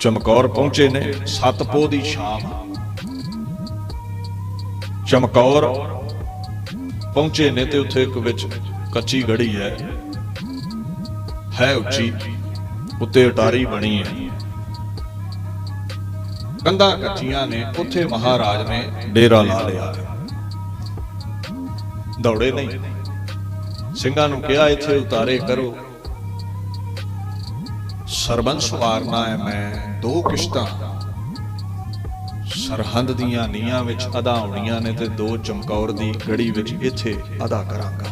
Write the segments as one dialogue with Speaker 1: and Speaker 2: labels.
Speaker 1: ਚਮਕੌਰ ਪਹੁੰਚੇ ਨੇ ਸਤਪੋ ਦੀ ਸ਼ਾਮ। ਚਮਕੌਰ ਪਹੁੰਚੇ ਨੇ ਤੇ ਉੱਥੇ ਇੱਕ ਵਿੱਚ ਕੱਚੀ ਗੜੀ ਹੈ। ਹੈ ਉੱਚੀ, ਉੱਤੇ ਅਟਾਰੀ ਬਣੀ ਹੈ। ਕੰਧਾਂ ਕੱਚੀਆਂ ਨੇ, ਉੱਥੇ ਮਹਾਰਾਜ ਨੇ ਡੇਰਾ ਲਾ ਲਿਆ। ਦੌੜੇ ਨਹੀਂ। ਸਿੰਘਾਂ ਨੂੰ ਕਿਹਾ, ਇੱਥੇ ਉਤਾਰੇ ਕਰੋ। ਸਰਬੰਸ ਵਾਰਨਾ ਹੈ ਮੈਂ, ਦੋ ਕਿਸ਼ਤਾਂ। ਸਰਹੰਦ ਦੀਆਂ ਨੀਆਂ ਵਿੱਚ ਅਦਾ ਹੋਣੀਆਂ ਨੇ ਤੇ ਦੋ ਚਮਕੌਰ ਦੀ ਗੜੀ ਵਿੱਚ ਇੱਥੇ ਅਦਾ ਕਰਾਂਗਾ।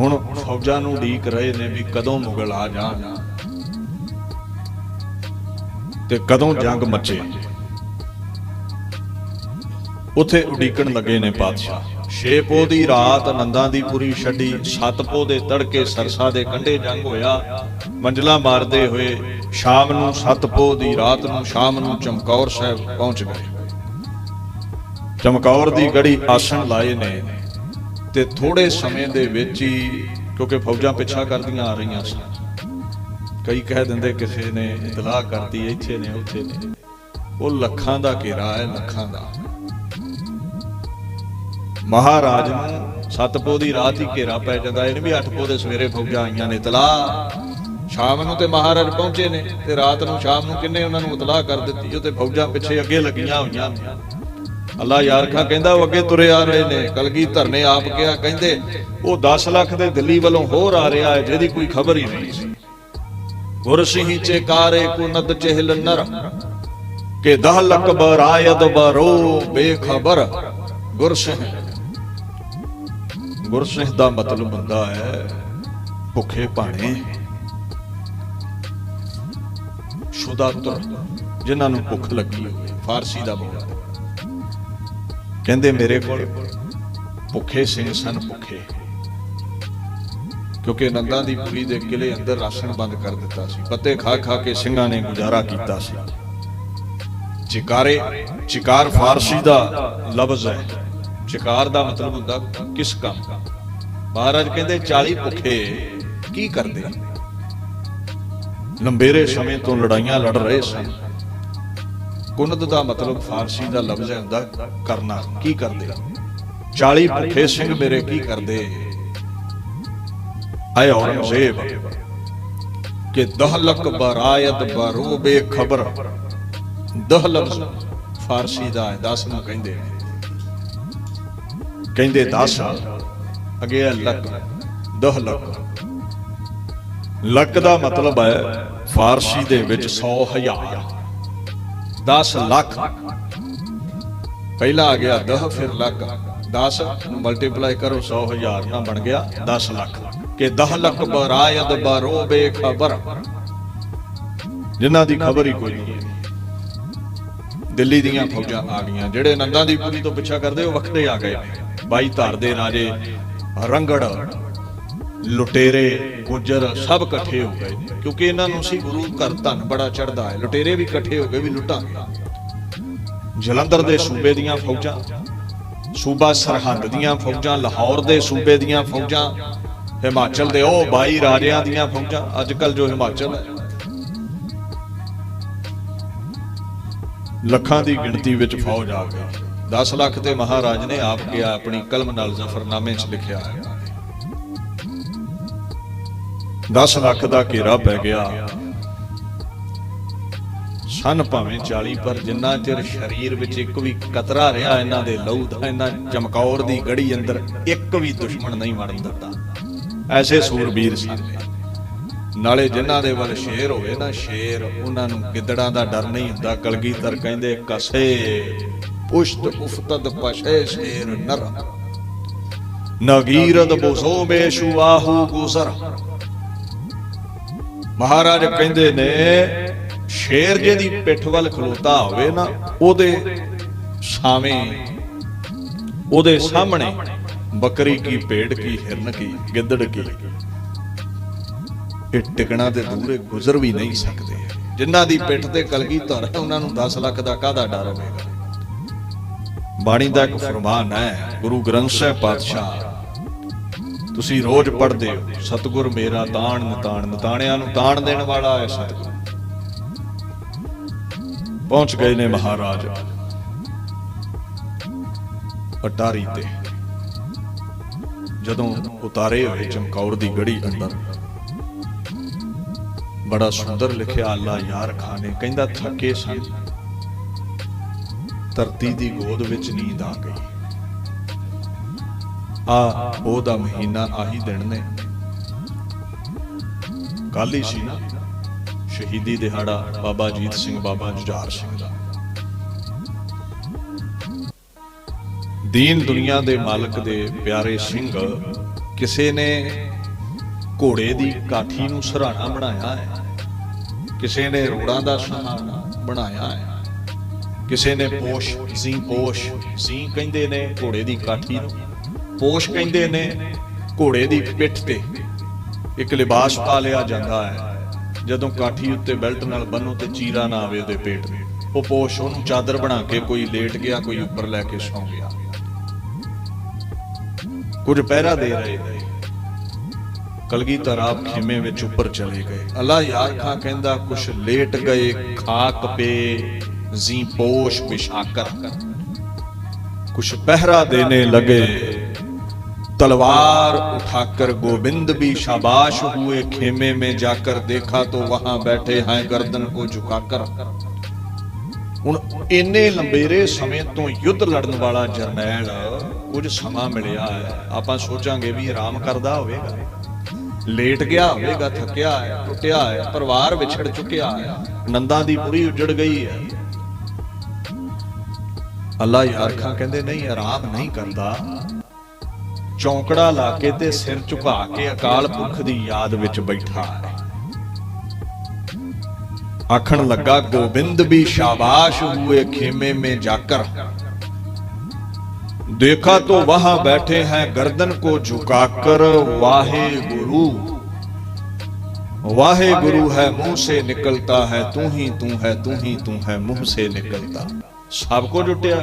Speaker 1: ਹੁਣ ਫੌਜਾਂ ਨੂੰ ਢੀਕ ਰਹੇ ਨੇ ਵੀ ਕਦੋਂ ਮੁਗਲ ਆ ਜਾਣ ਤੇ ਕਦੋਂ ਜੰਗ ਮੱਚੇ। ਉੱਥੇ ਉਡੀਕਣ ਲੱਗੇ ਨੇ ਬਾਦਸ਼ਾਹ ਛੇ ਪੋ ਦੀ ਰਾਤ ਨੰਦਾਂ ਦੀ ਪੁਰੀ ਛੱਡੀ, ਸੱਤ ਪੋ ਦੇ ਤੜਕੇ ਸਰਸਾ ਦੇ ਕੰਢੇ ਜੰਗ ਹੋਇਆ। ਮੰਜਲਾ ਮਾਰਦੇ ਹੋਏ ਸ਼ਾਮ ਨੂੰ ਸੱਤ ਪੋ ਦੀ ਰਾਤ ਨੂੰ ਸ਼ਾਮ ਨੂੰ ਚਮਕੌਰ ਸਾਹਿਬ ਪਹੁੰਚ ਗਏ। ਚਮਕੌਰ ਦੀ ਗੜੀ ਆਸਣ ਲਾਏ ਨੇ ਤੇ ਥੋੜੇ ਸਮੇਂ ਦੇ ਵਿੱਚ ਹੀ, ਕਿਉਂਕਿ ਫੌਜਾਂ ਪਿੱਛਾ ਕਰਦੀਆਂ ਆ ਰਹੀਆਂ ਸਨ, ਕਈ ਕਹਿ ਦਿੰਦੇ ਕਿਸੇ ਨੇ ਇਤਲਾਹ ਕਰਤੀ, ਇੱਥੇ ਨੇ, ਉੱਥੇ ਨੇ। ਉਹ ਲੱਖਾਂ ਦਾ ਘੇਰਾ ਹੈ, ਲੱਖਾਂ ਦਾ। ਮਹਾਰਾਜ ਨੂੰ ਸਤਪੋ ਦੀ ਰਾਤ ਹੀ ਘੇਰਾ ਪੈ ਜਾਂਦਾ ਇਹਨੇ ਵੀ ਅੱਠ ਪੋ ਦੇ ਸਵੇਰੇ ਫੌਜਾਂ ਆਈਆਂ ਨੇ, ਇਤਲਾਹ। ਸ਼ਾਮ ਨੂੰ ਤੇ ਮਹਾਰਾਜ ਪਹੁੰਚੇ ਨੇ ਤੇ ਰਾਤ ਨੂੰ ਸ਼ਾਮ ਨੂੰ ਕਿੰਨੇ ਉਹਨਾਂ ਨੂੰ ਇਤਲਾਹ ਕਰ ਦਿੱਤੀ ਉਹ ਤੇ ਫੌਜਾਂ ਪਿੱਛੇ ਅੱਗੇ ਲੱਗੀਆਂ ਹੋਈਆਂ ਅੱਲਾ ਯਾਰ ਕਹਿੰਦਾ ਉਹ ਅੱਗੇ ਤੁਰੇ ਆ ਰਹੇ ਨੇ ਕਲਗੀ ਧਰਨੇ ਆਪ ਕਿਹਾ, ਕਹਿੰਦੇ ਉਹ 10 ਲੱਖ ਦੇ ਦਿੱਲੀ ਵੱਲੋਂ ਹੋਰ ਆ ਰਿਹਾ ਹੈ, ਜਿਹਦੀ ਕੋਈ ਖਬਰ ਹੀ ਨਹੀਂ। ਸੀ ਗੁਰ ਚੇਕਾਰੇ ਕੁਨਦ ਚਹਿਲ ਨਰ ਕਿ ਦਹ ਲੱਖ ਬਰਾਇਦ ਬਰੋ ਬੇਖਬਰ। ਗੁਰ ਸਿੰਘ ਦਾ ਮਤਲਬ ਹੁੰਦਾ ਹੈ ਭੁੱਖੇ ਭਾਣੇ। ਸ਼ੁਦਾਤਰ ਜਿਨ੍ਹਾਂ ਨੂੰ ਭੁੱਖ ਲੱਗੀ ਹੋਵੇ ਫਾਰਸੀ ਦਾ ਬੋਲ। ਕਹਿੰਦੇ, ਮੇਰੇ ਕੋਲ ਭੁੱਖੇ ਸਿੰਘ ਸਨ ਭੁੱਖੇ। ਕਿਉਂਕਿ ਨੰਦਾਂ ਦੀ ਪੁਰੀ ਦੇ ਕਿਲੇ ਅੰਦਰ ਰਾਸ਼ਨ ਬੰਦ ਕਰ ਦਿੱਤਾ ਸੀ। ਪੱਤੇ ਖਾ ਖਾ ਕੇ ਸਿੰਘਾਂ ਨੇ ਗੁਜ਼ਾਰਾ ਕੀਤਾ ਸੀ। ਚਿਕਾਰੇ, ਚਿਕਾਰ ਫਾਰਸੀ ਦਾ ਲਫ਼ਜ਼ ਹੈ। ਚਿਕਾਰ ਦਾ ਮਤਲਬ ਹੁੰਦਾ ਕਿਸ ਕੰਮ ਮਹਾਰਾਜ ਕਹਿੰਦੇ 40 ਭੁੱਖੇ ਕੀ ਕਰਦੇ? ਲੰਬੇਰੇ ਸਮੇਂ ਤੋਂ ਲੜਾਈਆਂ ਲੜ ਰਹੇ ਸਨ। ਕੁਨਦ ਦਾ ਮਤਲਬ ਫਾਰਸੀ ਦਾ ਲਫ਼ਜ਼ ਹੁੰਦਾ, ਕਰਨਾ। ਕੀ ਕਰਦੇ? 40 ਭੁੱਖੇ ਸਿੰਘ ਮੇਰੇ ਕੀ ਕਰਦੇ? ਆਏ ਔਰੰਗਜ਼ੇਬ, ਕਿ ਦਹ ਬਰਾਇਤ ਬਰੋ ਬੇਖਬਰ। ਦਹ ਫਾਰਸੀ ਦਾ ਹੈ 10 ਨੂੰ ਕਹਿੰਦੇ। ਕਹਿੰਦੇ ਦਸ, ਅਗੇ ਹੈ ਲੱਖ 10 ਲੱਖ। ਦਾ ਮਤਲਬ ਹੈ ਫਾਰਸੀ ਦੇ ਵਿੱਚ 100 ਹਜ਼ਾਰ। 10 ਲੱਖ। ਪਹਿਲਾ ਆ ਗਿਆ 10 ਫਿਰ ਲੱਖ। 10 ਮਲਟੀਪਲਾਈ ਕਰੋ 100 ਹਜ਼ਾਰ ਨਾਲ ਬਣ ਗਿਆ 10 ਲੱਖ। ਕਿ 10 ਲੱਖ ਬਰਾਇਦ ਬਰੋ ਬੇਖਬਰ। ਜਿਨ੍ਹਾਂ ਦੀ ਖਬਰ ਹੀ ਕੋਈ ਨਹੀਂ ਦਿੱਲੀ ਦੀਆਂ ਫੌਜਾਂ ਆ ਗਈਆਂ। ਜਿਹੜੇ ਨੰਦਾਂ ਦੀ ਪੁਰੀ ਤੋਂ ਪਿੱਛਾ ਕਰਦੇ, ਉਹ ਵਖਤੇ ਆ ਗਏ। ਬਾਈ ਧਾਰ ਦੇ ਰਾਜੇ ਰੰਗੜ ਲੁਟੇਰੇ, ਗੁੱਜਰ ਸਭ ਇਕੱਠੇ ਹੋ ਗਏ ਨੇ। ਕਿਉਂਕਿ ਇਹਨਾਂ ਨੂੰ ਸੀ ਗੁਰੂ ਘਰ ਧਨ ਬੜਾ ਚੜਦਾ ਹੈ। ਲੁਟੇਰੇ ਵੀ ਇਕੱਠੇ ਹੋ ਗਏ, ਵੀ ਲੁੱਟਾਂਗੇ ਜਲੰਧਰ ਦੇ ਸੂਬੇ ਦੀਆਂ ਫੌਜਾਂ, ਸੂਬਾ ਸਰਹੰਦ ਦੀਆਂ ਫੌਜਾਂ, ਲਾਹੌਰ ਦੇ ਸੂਬੇ ਦੀਆਂ ਫੌਜਾਂ, ਹਿਮਾਚਲ ਦੇ ਉਹ 22 ਰਾਜਿਆਂ ਦੀਆਂ ਫੌਜਾਂ ਅੱਜ ਕੱਲ ਜੋ ਹਿਮਾਚਲ ਹੈ। ਲੱਖਾਂ ਦੀ ਗਿਣਤੀ ਵਿੱਚ ਫੌਜ ਆ ਗਈ। 10 ਲੱਖ ਤੇ ਮਹਾਰਾਜ ਨੇ ਆਪ ਗਿਆ ਆਪਣੀ ਕਲਮ ਨਾਲ ਜ਼ਫਰਨਾਮੇ 'ਚ ਲਿਖਿਆ ਹੈ। 10 ਲੱਖ ਦਾ ਘੇਰਾ ਪੈ ਗਿਆ। ਸਨ ਭਾਵੇਂ 40 ਪਰ ਜਿੰਨਾ ਚਿਰ ਸਰੀਰ ਵਿੱਚ ਇੱਕ ਵੀ ਕਤਰਾ ਰਿਹਾ, ਇਹਨਾਂ ਦੇ ਲਹੂ ਦਾ, ਇਹਨਾਂ ਚਮਕੌਰ ਦੀ ਗੜੀ ਅੰਦਰ ਇੱਕ ਵੀ ਦੁਸ਼ਮਣ ਨਹੀਂ ਵੜਨ ਦਿੱਤਾ। ਐਸੇ ਸੂਰਬੀਰ ਸਨ ਨਾਲੇ ਜਿਨ੍ਹਾਂ ਦੇ ਵੱਲ ਸ਼ੇਰ ਹੋਵੇ ਨਾ, ਸ਼ੇਰ ਉਹਨਾਂ ਨੂੰ ਗਿੱਦੜਾਂ ਦਾ ਡਰ ਨਹੀਂ ਹੁੰਦਾ। ਕਲਗੀਧਰ ਕਹਿੰਦੇ, ਕਸੇ ਪੁਸ਼ਤ ਉਫਤਦ ਪਸ਼ੇ ਸ਼ੇਰ ਨਰ ਨਗੀਰਦ ਬੋਸੋ ਬੇਸ਼ੂ ਗੁਜ਼ਰ ਮਹਾਰਾਜ ਕਹਿੰਦੇ ਨੇ ਸ਼ੇਰ ਜਿਹਦੀ ਪਿੱਠ ਵੱਲ ਖਲੋਤਾ ਹੋਵੇ ਨਾ, ਉਹਦੇ ਸਾਵੇਂ, ਉਹਦੇ ਸਾਹਮਣੇ ਬੱਕਰੀ ਕੀ ਭੇਡ ਕੀ, ਹਿਰਨ ਕੀ, ਗਿੱਦੜ ਕੀ। ਇਹ ਟਿਕਣਾ ਤੇ ਦੂਰੇ ਗੁਜ਼ਰ ਵੀ ਨਹੀਂ ਸਕਦੇ। ਜਿਨ੍ਹਾਂ ਦੀ ਪਿੱਠ ਤੇ ਕਲਗੀ ਧਰ ਹੈ, ਉਹਨਾਂ ਨੂੰ 10 ਲੱਖ ਦਾ ਕਾਹਦਾ ਡਰ ਹੋਵੇਗਾ ਬਾਣੀ ਦਾ ਇੱਕ ਫਰਮਾਨ ਹੈ, ਗੁਰੂ ਗ੍ਰੰਥ ਸਾਹਿਬ ਪਾਤਸ਼ਾਹ ਤੁਸੀਂ ਰੋਜ਼ ਪੜ੍ਹਦੇ ਹੋ। ਸਤਿਗੁਰ ਮੇਰਾ ਤਾਣ ਨਿਤਾਣ ਨਿਤਾਣਿਆਂ ਨੂੰ ਤਾਣ ਦੇਣ ਵਾਲਾ ਹੈ ਸਤਿਗੁਰ। ਪਹੁੰਚ ਗਏ ਨੇ ਮਹਾਰਾਜ। ਅਟਾਰੀ ਤੇ। ਜਦੋਂ ਉਤਾਰੇ ਹੋਏ ਚਮਕੌਰ ਦੀ ਗੜੀ ਅੰਦਰ, ਬੜਾ ਸੁੰਦਰ ਲਿਖਿਆ ਅੱਲਾ ਯਾਰ ਖਾਨੇ ਕਹਿੰਦਾ, ਥੱਕੇ ਸਨ। ਧਰਤੀ ਦੀ ਗੋਦ ਵਿੱਚ ਨੀਂਦ ਆ ਗਈ। ਆ, ਉਹਦਾ ਮਹੀਨਾ ਆਹੀ ਦਿਨ ਨੇ। ਕੱਲ ਹੀ ਸੀ ਨਾ, ਸ਼ਹੀਦੀ ਦਿਹਾੜਾ ਬਾਬਾ ਜੀਤ ਸਿੰਘ, ਬਾਬਾ ਜੁਝਾਰ ਸਿੰਘ ਦਾ। ਦੀਨ ਦੁਨੀਆ ਦੇ ਮਾਲਕ ਦੇ ਪਿਆਰੇ ਸਿੰਘ, ਕਿਸੇ ਨੇ ਘੋੜੇ ਦੀ ਕਾਠੀ ਨੂੰ ਸਰਾਣਾ ਬਣਾਇਆ ਹੈ। ਕਿਸੇ ਨੇ ਰੋੜਾਂ ਦਾ ਸਹਾਰਾ ਬਣਾਇਆ ਹੈ। ਕਿਸੇ ਨੇ ਪੋਸ਼, ਜ਼ੀ ਪੋਸ਼, ਜ਼ੀ ਕਹਿੰਦੇ ਨੇ ਘੋੜੇ ਦੀ ਕਾਠੀ ਨੂੰ। ਪੋਸ਼ ਕਹਿੰਦੇ ਨੇ, ਘੋੜੇ ਦੀ ਪਿੱਠ ਤੇ। ਇੱਕ ਲਿਬਾਸ ਪਾ ਲਿਆ ਜਾਂਦਾ ਹੈ। ਜਦੋਂ ਕਾਠੀ ਉੱਤੇ ਬੈਲਟ ਨਾਲ ਬੰਨੋ ਤੇ ਚੀਰਾ ਨਾ ਆਵੇ ਉਹਦੇ ਪੇਟ ਤੇ। ਉਹ ਪੋਸ਼ ਉਹਨੂੰ ਚਾਦਰ ਬਣਾ ਕੇ ਕੋਈ ਲੇਟ ਗਿਆ, ਕੋਈ ਉੱਪਰ ਲੈ ਕੇ ਸੌਂ ਗਿਆ। ਕੁਝ ਪਹਿਰਾ ਦੇ ਰਹੇ ਕਲਗੀ ਕਲਗੀਧਰ ਖੇਮੇ ਵਿੱਚ ਉੱਪਰ ਚਲੇ ਗਏ। ਅੱਲਾ ਯਾਰ ਖਾਂ ਕਹਿੰਦਾ, ਕੁਛ ਲੇਟ ਗਏ, ਖਾਕ ਪੇ, ਜ਼ੀ ਪੋਸ਼ ਪਿਸ਼ਾਕਰ ਕੁਛ ਪਹਿਰਾ ਦੇਣੇ ਲਗੇ। तलवार उठाकर गोविंद भी शाबाश हुए खेमे में जाकर देखा तो वहां बैठे हैं गर्दन को झुकाकर ਹੁਣ ਇੰਨੇ ਲੰਬੇਰੇ ਸਮੇਂ ਤੋਂ ਯੁੱਧ ਲੜਨ ਵਾਲਾ ਜਰਨੈਲ ਕੁਝ ਸਮਾਂ ਮਿਲਿਆ ਹੈ ਆਪਾਂ ਸੋਚਾਂਗੇ ਵੀ ਆਰਾਮ ਕਰਦਾ ਹੋਵੇਗਾ ਲੇਟ ਗਿਆ ਹੋਵੇਗਾ ਥੱਕਿਆ ਹੈ ਟੁੱਟਿਆ ਹੈ ਪਰਿਵਾਰ ਵਿਛੜ ਚੁੱਕਿਆ ਹੈ ਨੰਦਾਂ ਦੀ ਪੂਰੀ ਉਜੜ ਗਈ ਹੈ ਅੱਲਾ ਯਾਰ ਖਾਂ ਕਹਿੰਦੇ ਨਹੀਂ ਆਰਾਮ ਨਹੀਂ ਕਰਦਾ ਚੌਂਕੜਾ ਲਾ ਕੇ ਤੇ ਸਿਰ ਝੁਕਾ ਕੇ ਅਕਾਲ ਪੁਰਖ ਦੀ ਯਾਦ ਵਿੱਚ ਬੈਠਾ ਹੈ ਆਖਣ ਲੱਗਾ ਗੋਬਿੰਦ ਵੀ ਸ਼ਾਬਾਸ਼ हुए खेमे में जाकर देखा तो वहां बैठे हैं गर्दन को झुकाकर वाहे गुरु वाहे गुरु है मुंह से निकलता है तू ही तू है तू ही तू है मुंह से निकलता ਸਭ ਕੁਝ ਲੁੱਟਿਆ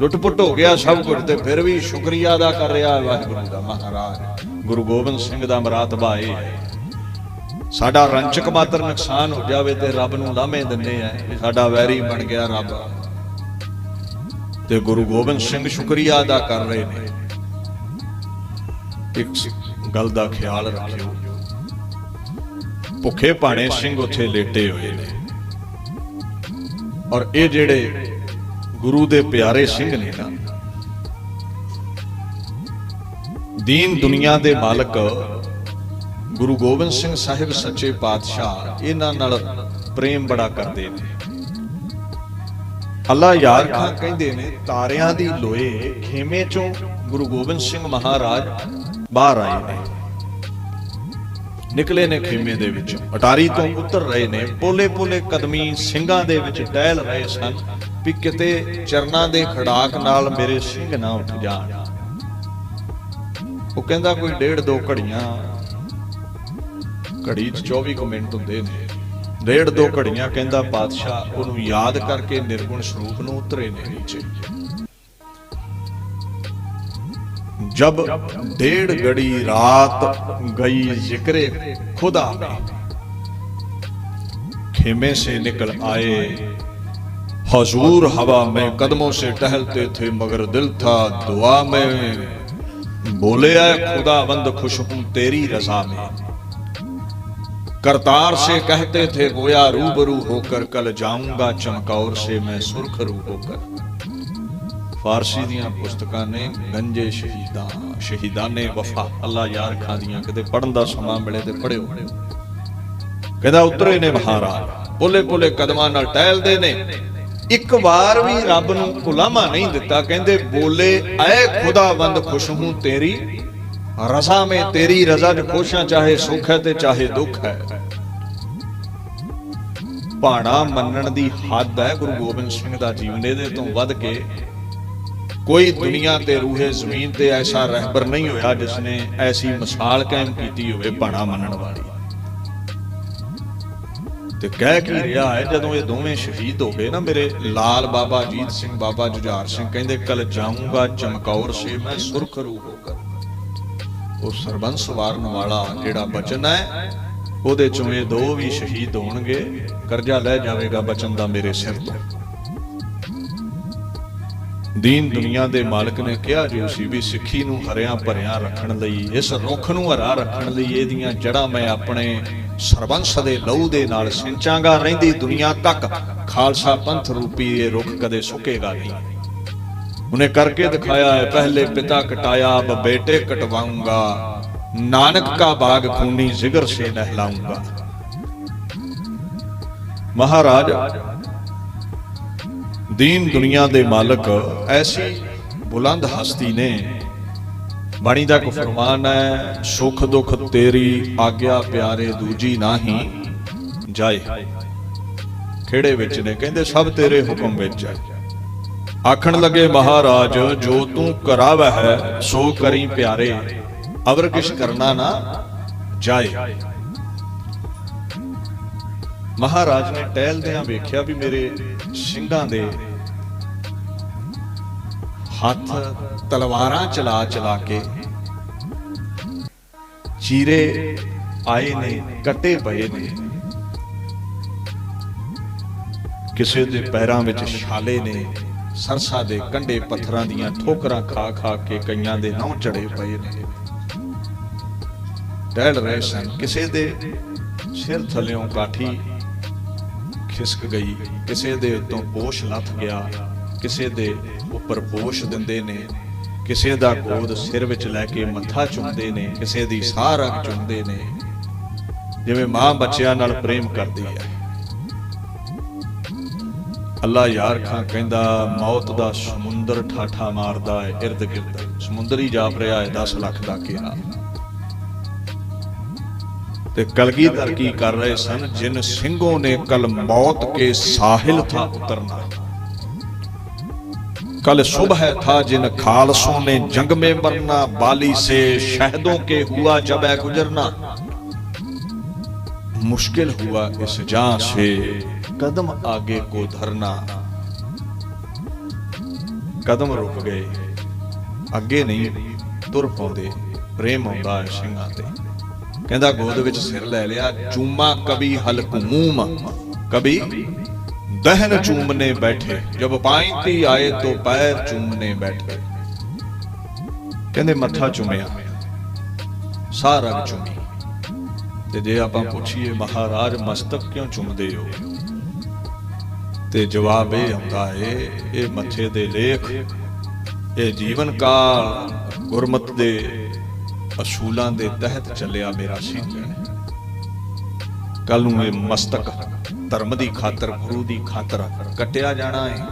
Speaker 1: ਗਿਆ ਲੁੱਟ ਪੁੱਟ ਹੋ ਗਿਆ ਸਭ ਕੁਝ ਤੇ ਫਿਰ ਵੀ ਸ਼ੁਕਰੀਆ ਅਦਾ ਕਰ ਰਿਹਾ ਹੈ ਵਾਹਿਗੁਰੂ ਦਾ ਮਹਾਰਾਜ। ਗੁਰੂ ਗੋਬਿੰਦ ਸਿੰਘ ਦਾ ਮਰਾਤਬਾ ਇਹ ਹੈ ਸਾਡਾ ਰੰਚਕ ਮਾਤਰ ਨੁਕਸਾਨ ਹੋ ਜਾਵੇ ਤੇ ਰੱਬ ਨੂੰ ਲਾਮੇ ਦਿੰਦੇ ਆ। ਸਾਡਾ ਵੈਰੀ ਬਣ ਗਿਆ ਰੱਬ। ਤੇ ਗੁਰੂ ਗੋਬਿੰਦ ਸਿੰਘ ਸ਼ੁਕਰੀਆ ਅਦਾ ਕਰ ਰਹੇ ਨੇ। ਇੱਕ ਗੱਲ ਦਾ ਖਿਆਲ ਰੱਖਿਓ। ਭੁੱਖੇ ਭਾਣੇ ਸਿੰਘ ਉੱਥੇ ਲੇਟੇ ਹੋਏ ਨੇ। ਔਰ ਇਹ ਜਿਹੜੇ ਗੁਰੂ ਦੇ ਪਿਆਰੇ ਸਿੰਘ ਨੇ ਨਾ। ਦੀਨ ਦੁਨੀਆ ਦੇ ਮਾਲਕ ਗੁਰੂ ਗੋਬਿੰਦ ਸਿੰਘ ਸਾਹਿਬ ਸੱਚੇ ਪਾਤਸ਼ਾਹ ਇਹਨਾਂ ਨਾਲ ਪ੍ਰੇਮ ਬੜਾ ਕਰਦੇ ਨੇ। ਅੱਲਾ ਯਾਰ ਖਾਂ ਕਹਿੰਦੇ ਨੇ, ਤਾਰਿਆਂ ਦੀ ਲੋਏ ਖੇਮੇ ਚੋਂ ਗੁਰੂ ਗੋਬਿੰਦ ਸਿੰਘ ਮਹਾਰਾਜ ਬਾਹਰ ਆਏ ਨੇ। ਨਿਕਲੇ ਨੇ ਖੇਮੇ ਦੇ ਵਿੱਚ, ਅਟਾਰੀ ਤੋਂ ਉਤਰ ਰਹੇ ਨੇ ਪੋਲੇ ਪੋਲੇ ਕਦਮੀ ਸਿੰਘਾਂ ਦੇ ਵਿੱਚ ਟਹਿਲ ਰਹੇ ਸਨ। ਵੀ ਕਿਤੇ ਚਰਨਾਂ ਦੇ ਖੜਾਕ ਨਾਲ ਮੇਰੇ ਸਿੰਘ ਨਾ ਉੱਠ ਜਾਣ। ਉਹ ਕਹਿੰਦਾ ਕੋਈ ਡੇਢ ਦੋ ਘੜੀਆਂ, ਘੜੀ 'ਚ 24 ਕੁ ਮਿੰਟ ਹੁੰਦੇ ਨੇ। ਡੇਢ ਦੋ ਘੜੀਆਂ ਕਹਿੰਦਾ ਪਾਤਸ਼ਾਹ, ਉਹਨੂੰ ਯਾਦ ਕਰਕੇ ਨਿਰਗੁਣ ਸਰੂਪ ਨੂੰ ਉਤਰੇ ਨੇ ਨੀਚੇ। ਜਬ ਡੇਢ ਗੜੀ ਰਾਤ ਗਈ ਜ਼ਿਕਰੇ ਖੁਦਾ ਖੇਮੇ ਸੇ ਨਿਕਲ ਆਏ हजूर हवा में कदमों से टहलते थे मगर दिल था दुआ में बोले आए खुदा बंद खुश हूं तेरी रजा में करतार से कहते थे गोया रूबरू होकर कल जाऊंगा चमकौर से मैं सुरखरू होकर ਫਾਰਸੀ ਦੀਆਂ ਪੁਸਤਕਾਂ ਨੇ ਗੰਜੇ ਸ਼ਹੀਦਾਂ ਸ਼ਹੀਦਾਨੇ ਵਫਾ ਅੱਲਾ ਯਾਰ ਖਾਂ ਦੀਆਂ ਕਿਤੇ ਪੜਨ ਦਾ ਸਮਾਂ ਮਿਲੇ ਤੇ ਪੜਿਓ ਕਹਿੰਦਾ ਉਤਰੇ ਨੇ ਮਹਾਰਾਜ ਬੋਲੇ ਬੋਲੇ ਕਦਮਾਂ ਨਾਲ ਟਹਿਲਦੇ ਨੇ ਇੱਕ ਵਾਰ ਵੀ ਰੱਬ ਨੂੰ ਗੁਲਾਮਾ ਨਹੀਂ ਦਿੱਤਾ, ਕਹਿੰਦੇ ਬੋਲੇ, ਐ ਖੁਦਾਵੰਦ ਖੁਸ਼ ਹੂੰ ਤੇਰੀ, ਰਜ਼ਾ ਮੇ ਤੇਰੀ ਰਜ਼ਾ ਚ ਖੁਸ਼ਾਂ ਚਾਹੇ ਸੁੱਖ ਹੈ ਤੇ ਚਾਹੇ ਦੁੱਖ ਹੈ। ਪਾਣਾ ਮੰਨਣ ਦੀ ਹੱਦ ਹੈ ਗੁਰੂ ਗੋਬਿੰਦ ਸਿੰਘ ਦਾ ਜੀਵਨ, ਇਹਦੇ ਤੋਂ ਵੱਧ ਕੇ ਕੋਈ ਦੁਨੀਆ ਤੇ ਰੂਹੇ ਜ਼ਮੀਨ ਤੇ ਐਸਾ ਰਹਿਬਰ ਨਹੀਂ ਹੋਇਆ ਜਿਸ ਨੇ ਐਸੀ ਮਿਸਾਲ ਕਾਇਮ ਕੀਤੀ ਹੋਵੇ ਬਾਣਾ ਮੰਨਣ ਵਾਲੀ। ਤੇ ਕਹਿ ਕੀ ਰਿਹਾ ਹੈ, ਜਦੋਂ ਇਹ ਦੋਵੇਂ ਸ਼ਹੀਦ ਹੋ ਗਏ ਨਾ ਮੇਰੇ, ਲਾਲ ਬਾਬਾ ਜੀਤ ਸਿੰਘ, ਬਾਬਾ ਜੁਝਾਰ ਸਿੰਘ ਕਹਿੰਦੇ ਕਲ ਜਾਊਂਗਾ ਚਮਕੌਰ ਸੇ, ਮੈਂ ਸੁਰਖਰੂ ਹੋਕਰ ਉਹ ਸਰਬੰਸ ਵਾਰਨ ਵਾਲਾ ਜਿਹੜਾ ਬਚਨ ਹੈ? ਉਹਦੇ ਚੋਂ ਇਹ ਦੋ ਵੀ ਸ਼ਹੀਦ ਹੋਣਗੇ। ਕਰਜ਼ਾ ਲੈ ਜਾਵੇਗਾ ਬਚਨ ਦਾ ਮੇਰੇ ਸਿਰ ਤੋਂ। ਦੀਨ ਦੁਨੀਆ ਦੇ ਮਾਲਕ ਨੇ ਕਿਹਾ ਜੋ ਸੀ ਵੀ ਸਿੱਖੀ ਨੂੰ ਹਰਿਆ ਭਰਿਆਂ ਰੱਖਣ ਲਈ, ਇਸ ਰੁੱਖ ਨੂੰ ਹਰਾ ਰੱਖਣ ਲਈ ਇਹਦੀਆਂ ਜੜਾਂ ਮੈਂ ਆਪਣੇ ਸਰਬੰਸ ਦੇ ਲਹੂ ਦੇ ਨਾਲ ਸਿੰਚਾਂਗਾ ਰਹਿੰਦੀ ਦੁਨੀਆ ਤੱਕ। ਖਾਲਸਾ ਪੰਥ ਰੂਪੀ ਇਹ ਰੁੱਖ ਕਦੇ ਸੁੱਕੇਗਾ ਨਹੀਂ। ਉਹਨੇ ਕਰਕੇ ਦਿਖਾਇਆ ਹੈ, ਪਹਿਲੇ ਪਿਤਾ ਕਟਾਇਆ, ਅਬ ਬੇਟੇ ਕਟਵਾਉਂਗਾ ਨਾਨਕ ਕਾ ਬਾਗ ਖੂਨੀ ਜ਼ਿਗਰ ਸੇ ਨਹਿਲਾਉਂਗਾ ਮਹਾਰਾਜ, ਦੀਨ ਦੁਨੀਆ ਦੇ ਮਾਲਕ ਐਸੀ ਬੁਲੰਦ ਹਸਤੀ ਨੇ ਬਾਣੀ ਦਾ ਕੋ ਫਰਮਾਨ ਹੈ, ਸੁਖ ਦੁਖ ਤੇਰੀ ਆਗਿਆ ਪਿਆਰੇ ਦੂਜੀ ਨਾਹੀ ਜਾਏ। ਖੇੜੇ ਵਿੱਚ ਨੇ, ਕਹਿੰਦੇ ਸਭ ਤੇਰੇ ਹੁਕਮ ਵਿੱਚ ਹੈ। ਆਖਣ ਲੱਗੇ, ਮਹਾਰਾਜ, ਜੋ ਤੂੰ ਕਰਾਵੈ ਹੈ ਸੋ ਕਰੀ ਪਿਆਰੇ। ਅਵਰ ਕਿਛ ਕਰਨਾ ਨਾ ਜਾਏ। ਮਹਾਰਾਜ ਨੇ ਟਹਿਲਦਿਆਂ ਵੇਖਿਆ ਵੀ ਮੇਰੇ ਸਿੰਘਾਂ ਦੇ ਹੱਥ ਤਲਵਾਰਾਂ ਚਲਾ ਚਲਾ ਕੇ। ਚੀਰੇ ਆਏ ਨੇ, ਕੱਟੇ ਪਏ ਨੇ। ਕਿਸੇ ਦੇ ਪੈਰਾਂ ਵਿੱਚ ਛਾਲੇ ਨੇ, ਸਰਸਾ ਦੇ ਕੰਡੇ ਪੱਥਰਾਂ ਦੀਆਂ ਠੋਕਰਾਂ ਖਾ ਖਾ ਕੇ ਕਈਆਂ ਦੇ ਨੌ ਚੜੇ ਪਏ ਨੇ। ਟਹਿਲ ਰਹੇ ਸਨ, ਕਿਸੇ ਦੇ ਸਿਰ ਥੱਲਿਓਂ ਕਾਠੀ ਖਿਸਕ ਗਈ, ਕਿਸੇ ਦੇ ਉੱਤੋਂ ਪੋਸ਼ ਲੱਥ ਗਿਆ, ਕਿਸੇ ਦੇ ਉੱਪਰ ਪੋਸ਼ ਦਿੰਦੇ ਨੇ, ਕਿਸੇ ਦਾ ਗੋਦ ਸਿਰ ਵਿੱਚ ਲੈ ਕੇ ਮੱਥਾ ਚੁੰਮਦੇ ਨੇ, ਕਿਸੇ ਦੀ ਸਾਹ ਰਗ ਚੁੰਮਦੇ ਨੇ। ਜਿਵੇਂ ਮਾਂ ਬੱਚਿਆਂ ਨਾਲ ਪ੍ਰੇਮ ਕਰਦੀ ਹੈ। ਅੱਲਾ ਯਾਰ ਖਾਂ ਕਹਿੰਦਾ, ਮੌਤ ਦਾ ਸਮੁੰਦਰ ਠਾਠਾ ਮਾਰਦਾ ਹੈ ird ਗਿਰਦ। ਸਮੁੰਦਰ ਹੀ ਜਾਪ ਰਿਹਾ ਹੈ 10 ਲੱਖ ਦਾ ਘੇਰਾ। ਤੇ ਕਲਗੀਧਰ ਕੀ ਕਰ ਰਹੇ ਸਨ? ਜਿਨ ਸਿੰਘੋਂ ਨੇ ਕਲ ਮੌਤ ਕੇ ਸਾਹਿਲ ਥਾ ਉਤਰਨਾ। कल सुबह था जिन खालसों ने जंग में मरना बाली से शहदों के हुआ जब है गुजरना मुश्किल हुआ इस जहां से कदम आगे को धरना ਕਦਮ ਰੁਕ ਗਏ ਅੱਗੇ ਨਹੀਂ ਤੁਰ ਪਾਉਂਦੇ ਪ੍ਰੇਮ ਆਉਂਦਾ ਹੈ ਸਿੰਘਾਂ ਤੇ ਕਹਿੰਦਾ ਗੋਦ ਵਿੱਚ ਸਿਰ ਲੈ ਲਿਆ ਚੂਮਾ ਕਬੀ ਹਲਕੂਮ ਕਬੀ ਦਹਨ ਚੂਮਨੇ ਬੈਠੇ, ਜਬ ਪਾਈਂਤੀ ਆਏ ਤੋ ਪੈਰ ਚੂਮਨੇ ਬੈਠੇ। ਕਹਿੰਦੇ ਮੱਥਾ ਚੁੰਮਿਆ ਸਾਰਾ ਚੁੰਮੀ। ਤੇ ਜੇ ਆਪਾਂ ਪੁੱਛੀਏ, ਮਹਾਰਾਜ, ਮਸਤਕ ਕਿਉਂ ਚੁੰਮਦੇ ਹੋ? ਤੇ ਜਵਾਬ ਇਹ ਆਉਂਦਾ ਏ, ਇਹ ਮੱਥੇ ਦੇ ਲੇਖ, ਇਹ ਜੀਵਨ ਕਾਲ, ਗੁਰਮਤ ਦੇ ਅਸੂਲਾਂ ਦੇ ਤਹਿਤ ਚੱਲਿਆ ਮੇਰਾ ਸਿੰਘ ਕੱਲ ਨੂੰ ਇਹ ਮਸਤਕ ਧਰਮ ਦੀ ਖਾਤਰ, ਗੁਰੂ ਦੀ ਖਾਤਰ ਕੱਟਿਆ ਜਾਣਾ ਹੈ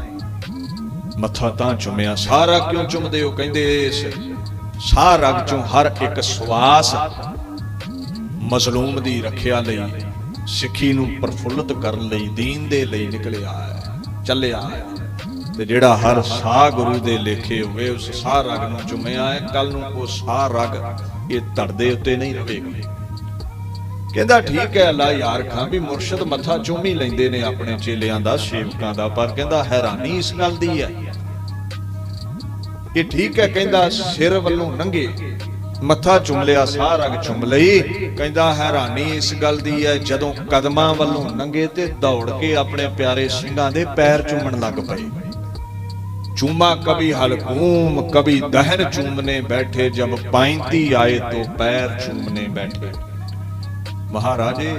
Speaker 1: ਮੱਥਾ ਤਾਂ ਚੁੰਮਿਆ, ਸਾਰਾ ਕਿਉਂ ਚੁੰਮਦੇ ਹੋ ਕਹਿੰਦੇ ਇਸ? ਸਾਹ ਰਗ ਚੋਂ ਹਰ ਇੱਕ ਸਵਾਸ ਮਜ਼ਲੂਮ ਦੀ ਰੱਖਿਆ ਲਈ, ਸਿੱਖੀ ਨੂੰ ਪ੍ਰਫੁੱਲਤ ਕਰਨ ਲਈ, ਦੀਨ ਦੇ ਲਈ ਨਿਕਲਿਆ ਹੈ, ਚੱਲਿਆ ਹੈ। ਤੇ ਜਿਹੜਾ ਹਰ ਸਾਹ ਗੁਰੂ ਦੇ ਲੇਖੇ ਹੋਵੇ, ਉਸ ਸਾਹ ਰਗ ਨੂੰ ਚੁੰਮਿਆ ਹੈ ਕੱਲ ਨੂੰ ਉਹ ਸਾਹ ਰਗ ਇਹ ਧੜ ਦੇ ਉੱਤੇ ਨਹੀਂ ਰਹੇਗਾ। ਕਹਿੰਦਾ, ਠੀਕ ਹੈ, ਅੱਲਾ ਯਾਰ ਖਾਂ, ਵੀ ਮੁਰਸ਼ਿਦ ਮੱਥਾ ਚੁੰਮੀ ਲੈਂਦੇ ਨੇ ਆਪਣੇ ਚੇਲਿਆਂ ਦਾ, ਸੇਵਕਾਂ ਦਾ, ਪਰ ਕਹਿੰਦਾ, ਹੈਰਾਨੀ ਇਸ ਗੱਲ ਦੀ ਹੈ ਇਹ ਠੀਕ ਹੈ, ਕਹਿੰਦਾ, ਸਿਰ ਵੱਲੋਂ ਨੰਗੇ, ਮੱਥਾ ਚੁੰਮ ਲਿਆ, ਸਾਹ ਰਗ ਚੁੰਮ ਲਈ, ਕਹਿੰਦਾ, ਹੈਰਾਨੀ ਇਸ ਗੱਲ ਦੀ ਹੈ, ਜਦੋਂ ਕਦਮਾਂ ਵੱਲੋਂ ਨੰਗੇ ਤੇ ਦੌੜ ਕੇ ਆਪਣੇ ਪਿਆਰੇ ਸਿੰਘਾਂ ਦੇ ਪੈਰ ਚੁੰਮਣ ਲੱਗ ਪਏ। ਚੁੰਮਾ ਕਬੀ ਹਲਕੂਮ ਕਬੀ ਦਹਿਨ ਚੁੰਮਨੇ ਬੈਠੇ, ਜਬ 35 ਆਏ ਤੋ ਪੈਰ ਚੁੰਮਨੇ ਬੈਠੇ। ਮਹਾਰਾਜੇ,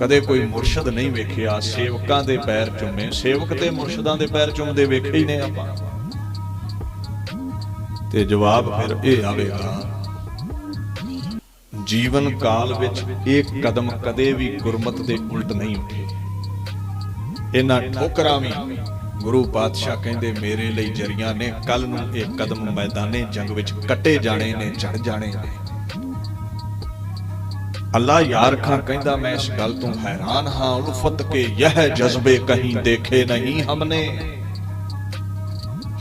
Speaker 1: ਕਦੇ ਕੋਈ ਮੁਰਸ਼ਿਦ ਨਹੀਂ ਵੇਖਿਆ। ਸੇਵਕਾਂ ਦੇ ਪੈਰ ਚੁੰਮੇ। ਸੇਵਕ ਤੇ ਮੁਰਸ਼ਿਦਾਂ ਦੇ ਪੈਰ ਚੁੰਮਦੇ ਵੇਖੇ ਹੀ ਨੇ ਆਪਾਂ। ਤੇ ਜਵਾਬ ਫਿਰ ਇਹ ਆਵੇਗਾ ਜੀਵਨ ਕਾਲ ਵਿੱਚ ਇਹ ਕਦਮ ਕਦੇ ਵੀ ਗੁਰਮਤ ਦੇ ਉਲਟ ਨਹੀਂ ਉੱਠੇ। ਇਹਨਾਂ ਠੋਕਰਾਂ ਵੀ ਗੁਰੂ ਪਾਤਸ਼ਾਹ ਕਹਿੰਦੇ, ਮੇਰੇ ਲਈ ਜਰੀਆਂ ਨੇ ਕੱਲ ਨੂੰ ਇਹ ਕਦਮ ਮੈਦਾਨੇ ਜੰਗ ਵਿੱਚ ਕੱਟੇ ਜਾਣੇ ਨੇ ਚੜ ਜਾਣੇ ਨੇ। ਅੱਲਾ ਯਾਰ ਖਾਂ ਕਹਿੰਦਾ, ਮੈਂ ਇਸ ਗੱਲ ਤੋਂ ਹੈਰਾਨ ਹਾਂ ਉਲਫਤ ਕੇ ਯਹ ਜਜ਼ਬੇ ਕਹੀਂ ਦੇਖੇ ਨਹੀਂ ਹਮਨੇ।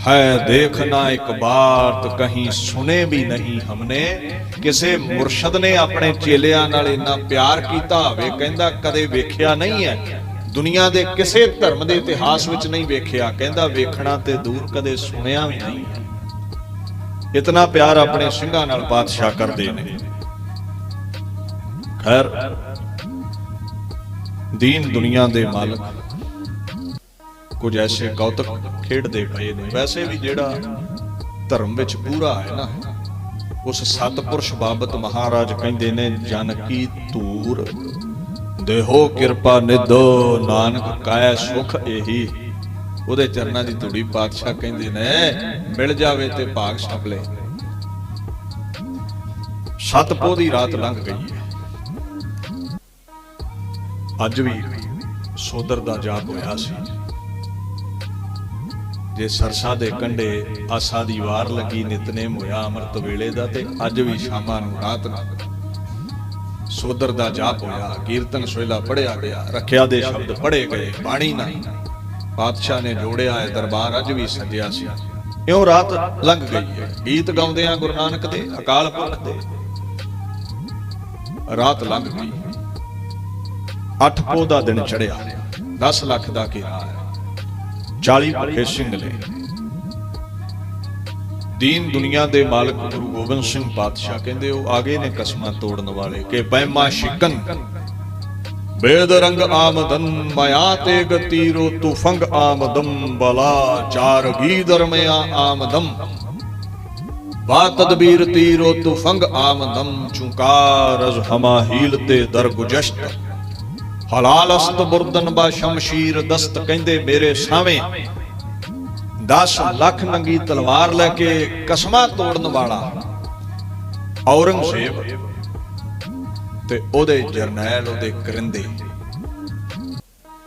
Speaker 1: ਹੈ ਦੇਖਣਾ ਇੱਕ ਬਾਰ ਤਾਂ ਕਹੀਂ ਸੁਨੇ ਵੀ ਨਹੀਂ ਹਮਨੇ। ਕਿਸੇ ਮੁਰਸ਼ਦ ਨੇ ਆਪਣੇ ਚੇਲਿਆਂ ਨਾਲ ਇੰਨਾ ਪਿਆਰ ਕੀਤਾ ਹੋਵੇ, ਕਹਿੰਦਾ ਕਦੇ ਵੇਖਿਆ ਨਹੀਂ ਹੈ। ਦੁਨੀਆ ਦੇ ਕਿਸੇ ਧਰਮ ਦੇ ਇਤਿਹਾਸ ਵਿੱਚ ਨਹੀਂ ਵੇਖਿਆ। ਕਹਿੰਦਾ ਵੇਖਣਾ ਤੇ ਦੂਰ ਕਦੇ ਸੁਣਿਆ ਵੀ ਨਹੀਂ। ਇਤਨਾ ਪਿਆਰ ਆਪਣੇ ਸਿੰਘਾਂ ਨਾਲ ਬਾਦਸ਼ਾਹ ਕਰਦੇ ਨੇ। ਖੈਰ ਦੀਨ ਦੁਨੀਆ ਦੇ ਮਾਲਕ। ਕੁਝ ਐਸੇ ਕੌਤਕ ਖੇਡਦੇ ਪਏ ਨੇ। ਵੈਸੇ ਵੀ ਜਿਹੜਾ ਧਰਮ ਵਿੱਚ ਪੂਰਾ ਹੈ ਨਾ, ਉਸ ਸਤਪੁਰਸ਼ ਬਾਬਤ ਮਹਾਰਾਜ ਕਹਿੰਦੇ ਨੇ, ਜਨ ਕੀ ਧੂਰ, ਦੇਹੋ ਕਿਰਪਾ ਨਿਦੋ ਨਾਨਕ ਕਾਇ ਸੁਖ ਇਹੀ ਉਹਦੇ ਚਰਨਾਂ ਦੀ ਧੂੜੀ ਪਾਤਸ਼ਾਹ ਕਹਿੰਦੇ ਨੇ, ਮਿਲ ਜਾਵੇ ਤੇ ਭਾਗ ਛਪ ਲੈ। ਸਤਪੋ ਦੀ ਰਾਤ ਲੰਘ ਗਈ ਅੱਜ ਵੀ ਸੋਦਰ ਦਾ ਜਾਪ ਹੋਇਆ ਸੀ। ਜੇ ਸਰਸਾ ਦੇ ਕੰਢੇ ਆਸਾ ਦੀ ਵਾਰ ਲੱਗੀ, ਨਿਤਨੇਮ ਹੋਇਆ ਅੰਮ੍ਰਿਤ ਵੇਲੇ ਦਾ, ਤੇ ਅੱਜ ਵੀ ਸ਼ਾਮਾਂ ਨੂੰ ਰਾਤ ਨੂੰ ਸੋਦਰ ਦਾ ਜਾਪ ਹੋਇਆ, ਕੀਰਤਨ ਸੋਇਲਾ ਪੜਿਆ ਗਿਆ, ਰੱਖਿਆ ਦੇ ਸ਼ਬਦ ਪੜੇ ਗਏ, ਬਾਣੀ ਨਾਲ ਪਾਤਸ਼ਾਹ ਨੇ ਜੋੜਿਆ ਹੈ ਦਰਬਾਰ, ਅੱਜ ਵੀ ਸਜਿਆ ਸੀ। ਇਉਂ ਰਾਤ ਲੰਘ ਗਈ ਹੈ ਗੀਤ ਗਾਉਂਦੇ ਆ ਗੁਰੂ ਨਾਨਕ ਦੇ ਅਕਾਲ ਪੁਰਖ ਦੇ ਰਾਤ ਲੰਘ ਗਈ। ਅੱਠ ਪੋਹ ਦਾ ਦਿਨ ਚੜਿਆ 10 ਲੱਖ ਦਾ ਕਿਹਾ ਹੈ 40 ਭੁੱਖੇ ਸਿੰਘ ਦੀਨ ਦੁਨੀਆ ਦੇ ਮਾਲਕ ਗੁਰੂ ਗੋਬਿੰਦ ਸਿੰਘ ਪਾਤਸ਼ਾਹ ਕਹਿੰਦੇ, ਉਹ ਆਗੇ ਨੇ ਕਸਮਾਂ ਤੋੜਨ ਵਾਲੇ ਕਿ ਬੈਮਾ ਸ਼ਿਕਨ, ਬੇਦ ਆਮਦਨ, ਮਾਇਆ ਤੇ ਗਤੀਰੋ ਤੁਫੰਗ ਆਮਦਮ, ਬਲਾ ਚਾਰ ਗੀ ਦਰਮਿਆ ਆਮਦਮ। ਬਾ ਤਦਬੀਰ ਤੀਰੋ ਤੁਫੰਗ ਆਮਦਮ, ਚੁੰਕਾਰ ਹਮਾ ਹੀਲ ਤੇ ਦਰ ਗੁਜਸ਼ਤ। ਹਲਾਲ ਅਸਤ ਬੁਰਦਨ ਬਾ ਸ਼ਮਸ਼ੀਰ ਦਸਤ ਕਹਿੰਦੇ ਮੇਰੇ ਸਾਵੇਂ 10 ਲੱਖ ਨੰਗੀ ਤਲਵਾਰ ਲੈ ਕੇ ਕਸਮਾਂ ਤੋੜਨ ਵਾਲਾ ਔਰੰਗਜ਼ੇਬ ਤੇ ਉਹਦੇ ਜਰਨੈਲ, ਉਹਦੇ ਕਰਿੰਦੇ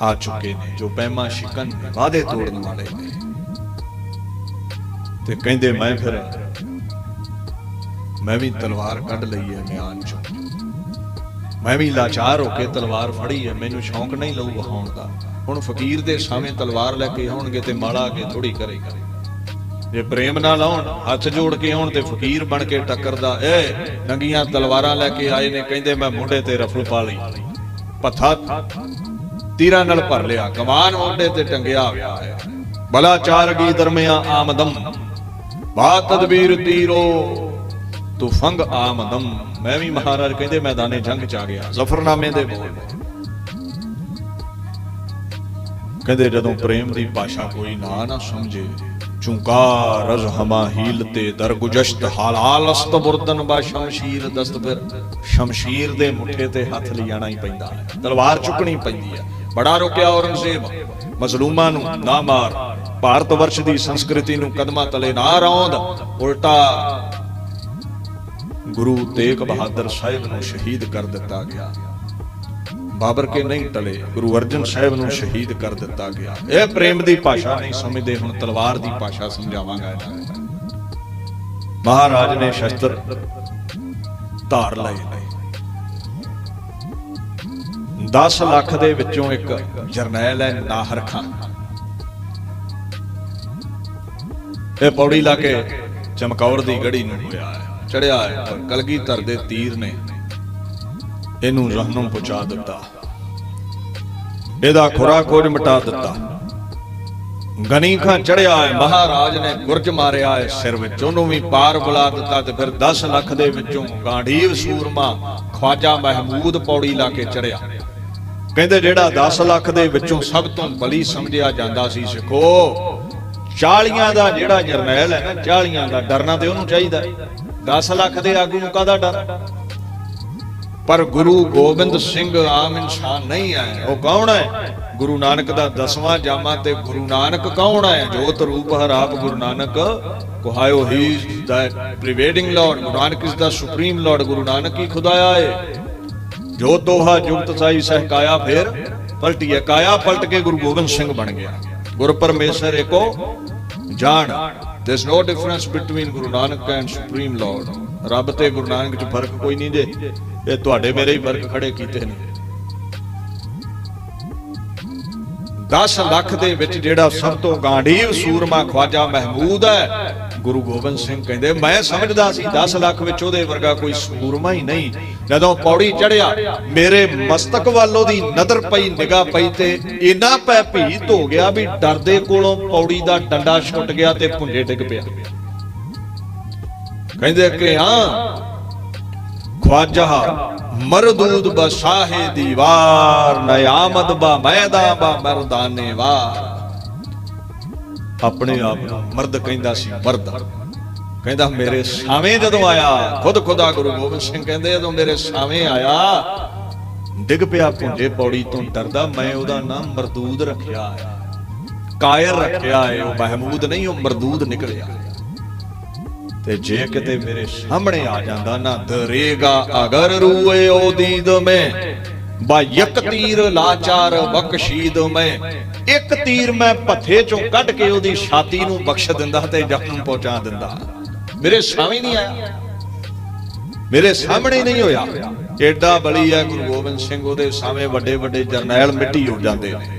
Speaker 1: ਆ ਚੁੱਕੇ ਨੇ, ਜੋ ਪੈਮਾ ਸ਼ਿਕਨ ਨੇ ਵਾਦੇ ਤੋੜਨ ਵਾਲੇ ਨੇ। ਤੇ ਕਹਿੰਦੇ ਮੈਂ ਫਿਰ, ਮੈਂ ਵੀ ਤਲਵਾਰ ਕੱਢ ਲਈ ਹੈ ਮਿਆਨ ਚੋਂ ਮੈਂ ਵੀ ਲਾਚਾਰ ਹੋ ਕੇ ਤਲਵਾਰ ਫੜੀ ਹੈ, ਮੈਨੂੰ ਸ਼ੌਂਕ ਨਹੀਂ ਲਊ ਵਹਾਉਣ ਦਾ। ਹੁਣ ਫਕੀਰ ਦੇ ਸਾਹਮਣੇ ਤਲਵਾਰ ਲੈ ਕੇ ਆਉਣਗੇ ਤੇ ਮਾਲਾ ਕੇ ਥੋੜੀ ਕਰੇਗਾ। ਜੇ ਪ੍ਰੇਮ ਨਾਲ ਆਉਣ, ਹੱਥ ਜੋੜ ਕੇ ਆਉਣ ਤੇ ਫਕੀਰ ਬਣ ਕੇ ਟੱਕਰਦਾ, ਏ, ਨੰਗੀਆਂ ਤਲਵਾਰਾਂ ਲੈ ਕੇ ਆਏ ਨੇ, ਕਹਿੰਦੇ ਮੈਂ ਮੋਢੇ ਤੇ ਰਫਲ ਪਾ ਲਈ। ਪੱਥਾ ਤੀਰਾਂ ਨਾਲ ਭਰ ਲਿਆ, ਕਮਾਨ ਮੋਢੇ ਤੇ ਟੰਗਿਆ ਹੋਇਆ ਹੈ। ਬਲਾ ਚਾਰਗੀ ਦਰਮਿਆ ਆਮਦਮ, ਬਾ ਤਦਬੀਰ ਤੀਰੋ ਤੁਫੰਗ ਆਮਦਮ। ਮੈਂ ਵੀ ਮਹਾਰਾਜ ਕਹਿੰਦੇ ਮੈਦਾਨੇ ਜੰਗ ਚ ਆ ਗਿਆ। ਜ਼ਫਰਨਾਮੇ ਦੇ ਬੋਲ ਕਹਿੰਦੇ ਜਦੋਂ ਪ੍ਰੇਮ ਦੀ ਭਾਸ਼ਾ ਕੋਈ ਨਾ ਨਾ ਸਮਝੇ ਚੁੰਕਾਰ ਰਜ਼ ਹਮਾ ਹੀਲ ਤੇ ਦਰਗੁਜਸ਼ਤ ਹਾਲਾਲ ਅਸਤ ਬੁਰਦਨ ਬਾ ਸ਼ਮਸ਼ੀਰ ਦਸਤ ਫਿਰ ਸ਼ਮਸ਼ੀਰ ਦੇ ਮੁੱਠੇ ਤੇ ਹੱਥ ਲਿਜਾਣਾ ਹੀ ਪੈਂਦਾ ਹੈ। ਤਲਵਾਰ ਚੁੱਕਣੀ ਪੈਂਦੀ ਹੈ। ਬੜਾ ਰੋਕਿਆ ਔਰੰਗਜ਼ੇਬ, ਮਜ਼ਲੂਮਾਂ ਨੂੰ ਨਾ ਮਾਰ। ਭਾਰਤ ਵਰਸ਼ ਦੀ ਸੰਸਕ੍ਰਿਤੀ ਨੂੰ ਕਦਮਾਂ ਤਲੇ ਨਾ ਰੌਂਦ, ਉਲਟਾ ਗੁਰੂ ਤੇਗ ਬਹਾਦਰ ਸਾਹਿਬ ਨੂੰ ਸ਼ਹੀਦ ਕਰ ਦਿੱਤਾ ਗਿਆ। ਬਾਬਰ ਕੇ ਨਹੀਂ ਟਲੇ, ਗੁਰੂ ਅਰਜਨ ਸਾਹਿਬ ਨੂੰ ਸ਼ਹੀਦ ਕਰ ਦਿੱਤਾ ਗਿਆ। ਇਹ ਪ੍ਰੇਮ ਦੀ ਭਾਸ਼ਾ ਨਹੀਂ ਸਮਝਦੇ, ਹੁਣ ਤਲਵਾਰ ਦੀ ਭਾਸ਼ਾ ਸਮਝਾਵਾਂਗਾ ਇਹਨਾਂ ਮਹਾਰਾਜ ਨੇ ਸ਼ਸਤਰ ਧਾਰ ਲਏ ਨੇ। 10 ਲੱਖ ਦੇ ਵਿੱਚੋਂ ਇੱਕ ਜਰਨੈਲ ਹੈ ਨਾਹਰ ਖਾਨ। ਇਹ ਪੌੜੀ ਲਾ ਕੇ ਚਮਕੌਰ ਦੀ ਗੜੀ ਨੂੰ ਹੋਇਆ ਹੈ। ਚੜਿਆ ਹੈ, ਪਰ ਕਲਗੀਧਰ ਦੇ ਤੀਰ ਨੇ ਇਹਨੂੰ ਜਹਨਮ ਪਹੁੰਚਾ ਦਿੱਤਾ। ਇਹਦਾ ਖੁਰਾ ਖੋਜ ਮਿਟਾ ਦਿੱਤਾ। ਗਨੀ ਖਾਂ ਚੜਿਆ ਹੈ, ਮਹਾਰਾਜ ਨੇ ਗੁਰਜ ਮਾਰਿਆ ਹੈ ਸਿਰ ਵਿੱਚ। ਉਹਨੂੰ ਵੀ ਪਾਰ ਬੁਲਾ ਦਿੱਤਾ ਤੇ ਫਿਰ 10 ਲੱਖ ਦੇ ਵਿੱਚੋਂ ਗਾਂਢੀਵ ਸੂਰਮਾ ਖਵਾਜਾ ਮਹਿਮੂਦ ਪੌੜੀ ਲਾ ਕੇ ਚੜਿਆ। ਕਹਿੰਦੇ ਜਿਹੜਾ 10 ਲੱਖ ਦੇ ਵਿੱਚੋਂ ਸਭ ਤੋਂ ਬਲੀ ਸਮਝਿਆ ਜਾਂਦਾ ਸੀ, ਸਿੱਖੋ 40 ਦਾ ਜਿਹੜਾ ਜਰਨੈਲ ਹੈ ਨਾ 40 ਦਾ ਡਰਨਾ ਤੇ ਉਹਨੂੰ ਚਾਹੀਦਾ। 10 ਲੱਖ ਦੇ ਆਗੂ ਨੂੰ ਕਾਹਦਾ ਡਰ? ਪਰ ਗੁਰੂ ਗੋਬਿੰਦ ਸਿੰਘ ਆਮ ਇਨਸਾਨ ਨਹੀਂ ਹੈ। ਉਹ ਕੌਣ ਹੈ? ਗੁਰੂ ਨਾਨਕ ਦਾ ਦਸਵਾਂ ਜਾਮਾ ਤੇ ਗੁਰੂ ਨਾਨਕ ਕੌਣ ਹੈ? ਜੋਤ ਰੂਪ ਹਰ ਆਪ ਗੁਰੂ ਨਾਨਕ ਕਹਾਇਓ ਹੀ ਦਾ ਪ੍ਰੀਵੇਡਿੰਗ lord Guru Nanak is the supreme lord Guru Nanak ਹੀ ਖੁਦਾਇਆ ਹੈ ਜੋ ਤੋਹਾ ਜੁਗਤ ਸਾਈ ਸਹਕਾਇਆ, ਫੇਰ ਪਲਟੀਏ। ਕਾਇਆ ਪਲਟ ਕੇ ਗੁਰੂ ਗੋਬਿੰਦ ਸਿੰਘ ਬਣ ਗਿਆ। ਗੁਰ ਪਰਮੇਸ਼ਰ ਏਕੋ ਜਾਣ। There is no difference between Guru Nanak and supreme lord ਰੱਬ ਤੇ ਗੁਰੂ ਨਾਨਕ ਚ ਫ਼ਰਕ ਕੋਈ ਨਹੀਂ ਦੇ ਇਹ ਤੁਹਾਡੇ ਮੇਰੇ ਹੀ ਫ਼ਰਕ ਖੜੇ ਕੀਤੇ ਨੇ। 10 ਲੱਖ ਦੇ ਵਿੱਚ ਜਿਹੜਾ ਸਭ ਤੋਂ ਗਾਂਢੀਵ ਸੂਰਮਾ ਖਵਾਜਾ ਮਹਿਮੂਦ ਹੈ ਗੁਰੂ ਗੋਬਿੰਦ ਸਿੰਘ ਕਹਿੰਦੇ, ਮੈਂ ਸਮਝਦਾ ਸੀ 10 ਲੱਖ ਵਿੱਚ ਉਹਦੇ ਵਰਗਾ ਕੋਈ ਸੂਰਮਾ ਹੀ ਨਹੀਂ। ਜਦੋਂ ਪੌੜੀ ਚੜਿਆ ਮੇਰੇ ਮਸਤਕ ਵੱਲੋਂ ਦੀ ਨਜ਼ਰ ਪਈ, ਨਿਗਾਹ ਪਈ ਤੇ ਇੰਨਾ ਪੈ ਭੀਤ ਹੋ ਗਿਆ ਵੀ ਡਰਦੇ ਕੋਲੋਂ ਪੌੜੀ ਦਾ ਡੰਡਾ ਛੁੱਟ ਗਿਆ ਤੇ ਪੁੰਜੇ ਡਿੱਗ ਪਿਆ। ਕਹਿੰਦੇ ਕਿ ਹਾਂ ਖਵਾਜਾ ਮਰਦੂਦ ਬਸਾਹੇ ਦੀਵਾਰ ਨ ਆਮਦ ਬਾ ਮੈਦਾ ਬਾ ਮਰਦਾਨੇ ਵਾਰ। ਆਪਣੇ ਆਪ ਨੂੰ ਮਰਦ ਕਹਿੰਦਾ ਸੀ, ਮਰਦ। ਕਹਿੰਦਾ, ਮੇਰੇ ਸਾਵੇਂ ਜਦੋਂ ਆਇਆ, ਖੁਦ ਖੁਦਾ ਗੁਰੂ ਗੋਬਿੰਦ ਸਿੰਘ ਕਹਿੰਦੇ, ਜਦੋਂ ਮੇਰੇ ਸਾਵੇਂ ਆਇਆ, ਡਿੱਗ ਪਿਆ ਪੁੰਜੇ ਪੌੜੀ ਤੋਂ ਡਰਦਾ, ਮੈਂ ਉਹਦਾ ਨਾਮ ਮਰਦੂਦ ਰੱਖਿਆ ਹੈ ਕਾਇਰ ਰੱਖਿਆ ਹੈ ਉਹ ਮਹਿਮੂਦ ਨਹੀਂ, ਉਹ ਮਰਦੂਦ ਨਿਕਲਿਆ। ਤੇ ਜੇ ਕਿਤੇ ਮੇਰੇ ਸਾਹਮਣੇ ਆ ਜਾਂਦਾ, ਨਾ ਦਰੇਗਾ ਅਗਰ ਰੂਏ ਉਹ ਦੀਦ ਮੈਂ, ਬਾ ਇੱਕ ਤੀਰ ਲਾਚਾਰ ਬਖਸ਼ੀਦ ਮੈਂ। ਇੱਕ ਤੀਰ ਮੈਂ ਪੱਥੇ ਚੋਂ ਕੱਢ ਕੇ ਉਹਦੀ ਛਾਤੀ ਨੂੰ ਬਖਸ਼ ਦਿੰਦਾ ਤੇ ਜ਼ਖਮ ਪਹੁੰਚਾ ਦਿੰਦਾ। ਮੇਰੇ ਸਾਹਮਣੇ ਨਹੀਂ ਆਇਆ। ਮੇਰੇ ਸਾਹਮਣੇ ਨਹੀਂ ਹੋਇਆ। ਏਡਾ ਬਲੀ ਹੈ ਗੁਰੂ ਗੋਬਿੰਦ ਸਿੰਘ, ਉਹਦੇ ਸਾਹਮਣੇ ਵੱਡੇ ਵੱਡੇ ਜਰਨੈਲ ਮਿੱਟੀ ਹੋ ਜਾਂਦੇ ਨੇ।